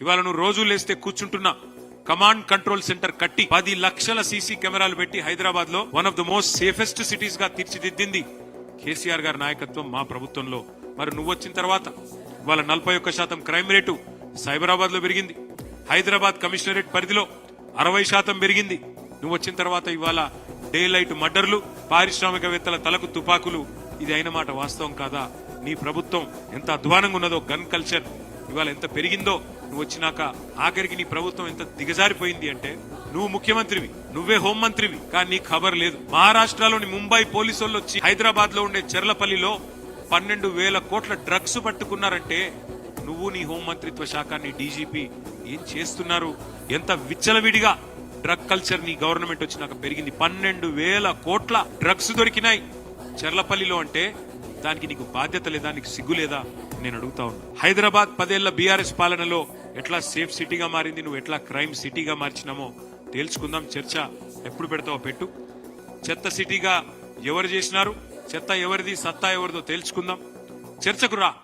ఇవాళ నువ్వు రోజు లేస్తే కూర్చుంటున్నా కమాండ్ కంట్రోల్ సెంటర్ కట్టి పది లక్షల సీసీ కెమెరాలు పెట్టి హైదరాబాద్లో one of the most safest సిటీస్గా తీర్చిదిద్దింది కేసీఆర్ గారి నాయకత్వం మా ప్రభుత్వంలో. మరి నువ్వు వచ్చిన తర్వాత ఇవాళ నలభై ఒక్క శాతం క్రైమ్ రేటు సైబరాబాద్లో పెరిగింది. హైదరాబాద్ కమిషనరేట్ పరిధిలో అరవై శాతం పెరిగింది. నువ్వు వచ్చిన తర్వాత ఇవాళ డే లైట్ మర్డర్లు పారిశ్రామికవేత్తల తలకు తుపాకులు ఇది అయిన మాట వాస్తవం కాదా? నీ ప్రభుత్వం ఎంత అధ్వానంగా ఉన్నదో గన్ కల్చర్ ఇవాళ ఎంత పెరిగిందో నువ్వు వచ్చినాక ఆఖరికి నీ ప్రభుత్వం ఎంత దిగజారిపోయింది అంటే నువ్వు ముఖ్యమంత్రివి నువ్వే హోంమంత్రివి కానీ నీకు ఖబర్ లేదు. మహారాష్ట్రలోని ముంబై పోలీసులు వచ్చి హైదరాబాద్లో ఉండే చెర్లపల్లిలో పన్నెండు వేల కోట్ల డ్రగ్స్ పట్టుకున్నారంటే నువ్వు నీ హోంమంత్రిత్వ శాఖ నీ డీజీపీ ఏం చేస్తున్నారు? ఎంత విచ్చలవిడిగా డ్రగ్ కల్చర్ నీ గవర్నమెంట్ వచ్చినాక పెరిగింది. పన్నెండు వేల కోట్ల డ్రగ్స్ దొరికినాయి చెర్లపల్లిలో అంటే దానికి నీకు బాధ్యత లేదా? నీకు సిగ్గు లేదా? నేను అడుగుతా ఉన్నా. హైదరాబాద్ పదేళ్ళ బీఆర్ఎస్ పాలనలో ఎట్లా సేఫ్ సిటీగా మారింది నువ్వు ఎట్లా క్రైమ్ సిటీగా మార్చినామో తేల్చుకుందాం. చర్చ ఎప్పుడు పెడతావో పెట్టు. చెత్త సిటీగా ఎవరు చేసినారు? చెత్త ఎవరిది? సత్తా ఎవరిదో తేల్చుకుందాం. చర్చకు రా.